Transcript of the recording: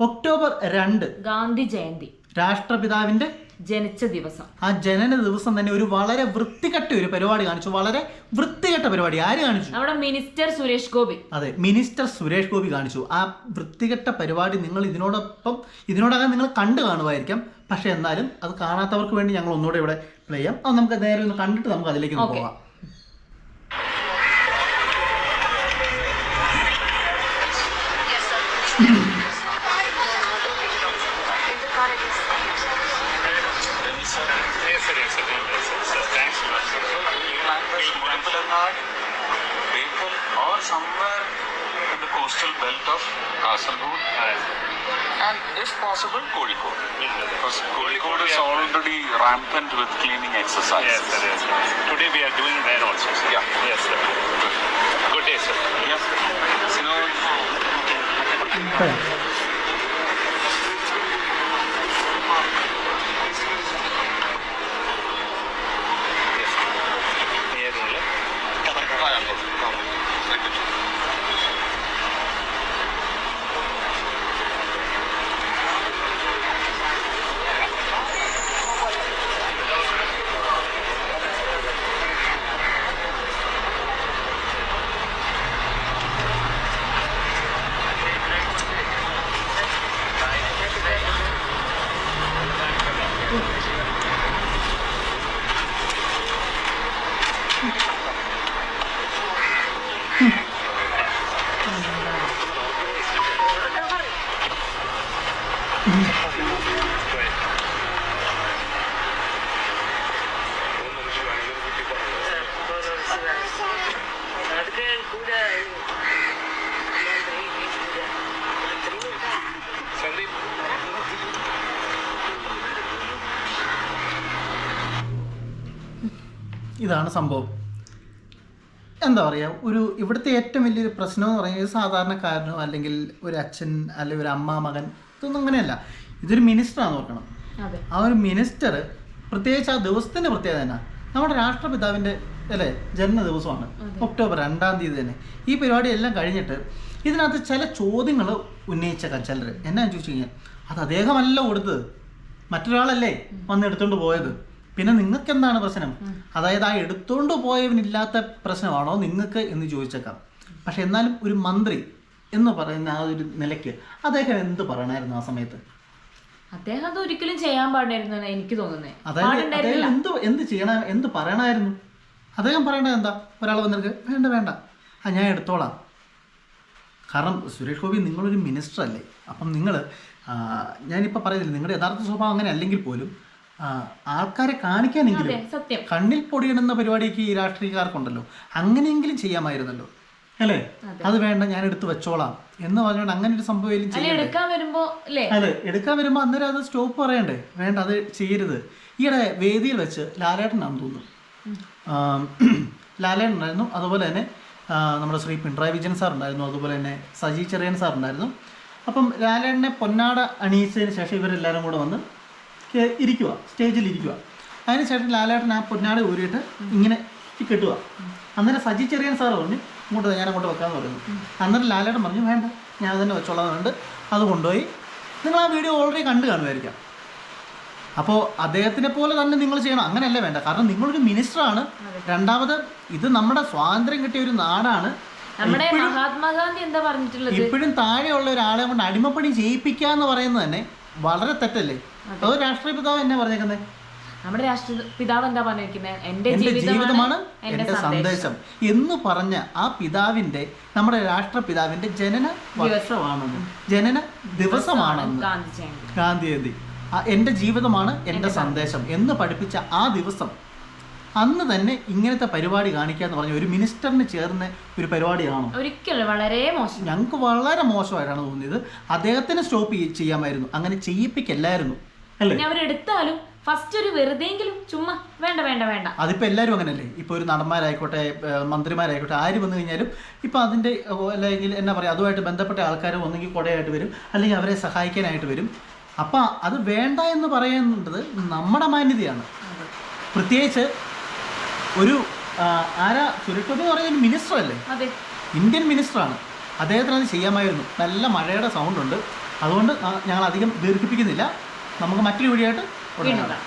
October രണ്ട് ഗാന്ധി ജയന്തി. രാഷ്ട്രപിതാവിന്റെ ജനിച്ച ദിവസം. ആ ജനന ദിവസം തന്നെ ഒരു വളരെ വൃത്തികെട്ട ഒരു പരിപാടി കാണിച്ചു. വളരെ വൃത്തികെട്ട പരിപാടി. ആര് കാണിച്ചു? നമ്മുടെ മിനിസ്റ്റർ സുരേഷ് ഗോപി. അതെ മിനിസ്റ്റർ സുരേഷ് ഗോപി കാണിച്ചു. ആ വൃത്തികെട്ട പരിപാടി നിങ്ങൾ ഇതിനോടൊപ്പം ഇതിനോടകം നിങ്ങൾ കണ്ടു കാണുമായിരിക്കാം. പക്ഷെ എന്നാലും അത് കാണാത്തവർക്ക് വേണ്ടി ഞങ്ങൾ ഒന്നുകൂടെ ഇവിടെ പ്ലേ ചെയ്യാം. അത് നമുക്ക് നേരെ ഒന്ന് കണ്ടിട്ട് നമുക്ക് അതിലേക്ക് ഒന്ന് Okay. People or somewhere in the coastal belt of Kasargod and if possible Kozhikode. Because Kozhikode is already rampant with cleaning exercises. Yes, sir. Yes, sir. Today we are doing there also, sir. Yeah. Yes, sir. Good day, sir. Yes. You know, ഇതാണ് സംഭവം. എന്താ പറയുക ഒരു ഇവിടുത്തെ ഏറ്റവും വലിയൊരു പ്രശ്നം എന്ന് പറയുന്നത് സാധാരണക്കാരനോ അല്ലെങ്കിൽ ഒരു അച്ഛൻ അല്ലെങ്കിൽ ഒരു അമ്മ മകൻ ഇതൊന്നും അങ്ങനെയല്ല. ഇതൊരു മിനിസ്റ്ററാണ് ഓർക്കണം. അതെ. ആ ഒരു മിനിസ്റ്റർ പ്രത്യേകിച്ച് ആ ദിവസത്തിന്റെ പ്രത്യേകത തന്നെ നമ്മുടെ രാഷ്ട്രപിതാവിന്റെ അല്ലേ ജന്മ ദിവസമാണ് ഒക്ടോബർ രണ്ടാം തീയതി തന്നെ. ഈ പരിപാടി എല്ലാം കഴിഞ്ഞിട്ട് ഇതിനകത്ത് ചില ചോദ്യങ്ങൾ ഉന്നയിച്ചേക്കാം ചിലർ എന്നാ ചോദിച്ചു കഴിഞ്ഞാൽ? അത് അദ്ദേഹമല്ല കൊടുത്തത്. മറ്റൊരാളല്ലേ വന്ന് എടുത്തോണ്ട് പോയത്. പിന്നെ നിങ്ങൾക്ക് എന്താണ് പ്രശ്നം? അതായത് ആ എടുത്തോണ്ട് പോയവനില്ലാത്ത പ്രശ്നമാണോ നിങ്ങൾക്ക് എന്ന് ചോദിച്ചേക്കാം. പക്ഷെ എന്നാലും ഒരു മന്ത്രി എന്ന് പറയുന്ന ആ ഒരു നിലയ്ക്ക് അദ്ദേഹം എന്ത് പറയണായിരുന്നു ആ സമയത്ത്? അദ്ദേഹം അത് ഒരിക്കലും ചെയ്യാൻ പാടായിരുന്നു എനിക്ക് തോന്നുന്നത് അതായത് അദ്ദേഹം എന്ത് എന്ത് ചെയ്യണം എന്ത് പറയണമായിരുന്നു അദ്ദേഹം പറയണത് എന്താ? ഒരാൾ വന്നിട്ട് വേണ്ട വേണ്ട. ആ ഞാൻ എടുത്തോളാം. കാരണം സുരേഷ് ഗോപി നിങ്ങളൊരു മിനിസ്റ്റർ അല്ലേ? അപ്പം നിങ്ങൾ ഞാനിപ്പോൾ പറയുന്നില്ല നിങ്ങളുടെ യഥാർത്ഥ സ്വഭാവം അങ്ങനെ അല്ലെങ്കിൽ പോലും ആൾക്കാരെ കാണിക്കാനെങ്കിലും കണ്ണിൽ പൊടിയിടുന്ന പരിപാടിക്ക് ഈ രാഷ്ട്രീയക്കാർക്കുണ്ടല്ലോ. അങ്ങനെയെങ്കിലും ചെയ്യാമായിരുന്നല്ലോ. അല്ലേ? അത്. വേണ്ട ഞാൻ എടുത്ത് വെച്ചോളാം. എന്ന് പറഞ്ഞുകൊണ്ട് അങ്ങനെ ഒരു സംഭവം എടുക്കാൻ വരുമ്പോ അതെ എടുക്കാൻ വരുമ്പോ അന്നേരം അത് സ്റ്റോപ്പ് പറയണ്ടേ? വേണ്ട അത് ചെയ്യരുത്. ഈയിടെ വേദിയിൽ വെച്ച് ലാലേട്ടനാണെന്ന് തോന്നുന്നു. ലാലേട്ടനായിരുന്നു ലാലേട്ടൻ ഉണ്ടായിരുന്നു അതുപോലെ തന്നെ നമ്മുടെ ശ്രീ പിണറായി വിജയൻ സാർ ഉണ്ടായിരുന്നു അതുപോലെ തന്നെ സജി ചെറിയൻ സാർ ഉണ്ടായിരുന്നു അപ്പം ലാലേട്ടനെ പൊന്നാട അണിയിച്ചതിന് ശേഷം ഇവരെല്ലാവരും കൂടെ വന്ന് ഇരിക്കുക സ്റ്റേജിൽ ഇരിക്കുക അതിനുശേഷം ലാലേട്ടൻ ആ പൊന്നാട ഊരിയിട്ട് ഇങ്ങനെ കെട്ടുക അന്നേരം സജി ചെറിയൻ സാർ പറഞ്ഞു ഇങ്ങോട്ട് ഞാൻ അങ്ങോട്ട് വെക്കാമെന്ന് പറയുന്നു. അന്നേരം ലാലേട്ടൻ പറഞ്ഞു വേണ്ട ഞാൻ തന്നെ വെച്ചോളാം എന്നുണ്ട് അത് കൊണ്ടുപോയി. നിങ്ങൾ ആ വീഡിയോ ഓൾറെഡി കണ്ടു കാണുമായിരിക്കാം. അപ്പോൾ അദ്ദേഹത്തിനെ പോലെ തന്നെ നിങ്ങൾ ചെയ്യണം. അങ്ങനെയല്ല വേണ്ട. കാരണം നിങ്ങളൊരു മിനിസ്റ്ററാണ്. രണ്ടാമത് ഇത് നമ്മുടെ സ്വാതന്ത്ര്യം കിട്ടിയ ഒരു നാടാണ്. നമ്മുടെ മഹാത്മാഗാന്ധി എന്താ പറഞ്ഞിട്ടുള്ളത്? ഇപ്പോഴും താഴെയുള്ള ഒരാളെ കൊണ്ട് അടിമപ്പണി ചെയ്യിപ്പിക്കുക എന്ന് പറയുന്നത് തന്നെ വളരെ തെറ്റല്ലേ? അതോ. രാഷ്ട്രീയ പിതാവ് എന്നെ പറഞ്ഞേക്കുന്നത് നമ്മുടെ രാഷ്ട്രപിതാവ് എന്താ പറഞ്ഞിരിക്കുന്നത് എന്റെ ജീവിതമാണ് എന്റെ സന്ദേശം. എന്ന് പറഞ്ഞ ആ പിതാവിന്റെ നമ്മുടെ രാഷ്ട്രപിതാവിന്റെ ജനന വർഷമാണെന്ന് ജനന ദിവസമാണെന്ന് ഗാന്ധി ജയന്തി എന്റെ ജീവിതമാണ് എന്റെ സന്ദേശം. എന്ന് പഠിപ്പിച്ച ആ ദിവസം അന്ന് തന്നെ ഇങ്ങനത്തെ പരിപാടി കാണിക്കുക എന്ന് പറഞ്ഞ ഒരു മിനിസ്റ്ററിന് ചേർന്ന ഒരു പരിപാടിയാണോ ഒരിക്കലും വളരെ മോശം. ഞങ്ങൾക്ക് വളരെ മോശമായിട്ടാണ് തോന്നിയത്. അദ്ദേഹത്തിന് സ്റ്റോപ്പ് ചെയ്യാമായിരുന്നു. അങ്ങനെ ചെയ്യിപ്പിക്കല്ലായിരുന്നു. അല്ലേ? അവരെടുത്താലും ഫസ്റ്റ് ഒരു വെറുതെങ്കിലും ചുമ്മാ വേണ്ട വേണ്ട വേണ്ട. അതിപ്പോ എല്ലാവരും അങ്ങനല്ലേ? ഇപ്പൊ ഒരു നടന്മാരായിക്കോട്ടെ മന്ത്രിമാരായിക്കോട്ടെ ആര് വന്നു കഴിഞ്ഞാലും ഇപ്പൊ അതിന്റെ അല്ലെങ്കിൽ എന്നാ പറയാ അതുമായിട്ട് ബന്ധപ്പെട്ട ആൾക്കാർ ഒന്നെങ്കിൽ കുടയായിട്ട് വരും അല്ലെങ്കിൽ അവരെ സഹായിക്കാനായിട്ട് വരും. അപ്പൊ അത് വേണ്ട എന്ന് പറയുന്നത് നമ്മുടെ മാന്യതയാണ്. പ്രത്യേകിച്ച് ഒരു ആരാ ചുരുക്കം എന്ന് പറയുന്ന മിനിസ്റ്റർ അല്ലേ? അതെ. ഇന്ത്യൻ മിനിസ്റ്ററാണ് അദ്ദേഹത്തിന് അത് ചെയ്യാമായിരുന്നു. നല്ല മഴയുടെ സൗണ്ട് ഉണ്ട്. അതുകൊണ്ട് ഞങ്ങൾ അധികം ദീർഘിപ്പിക്കുന്നില്ല. നമുക്ക് മറ്റൊരു വീഡിയോ you know that.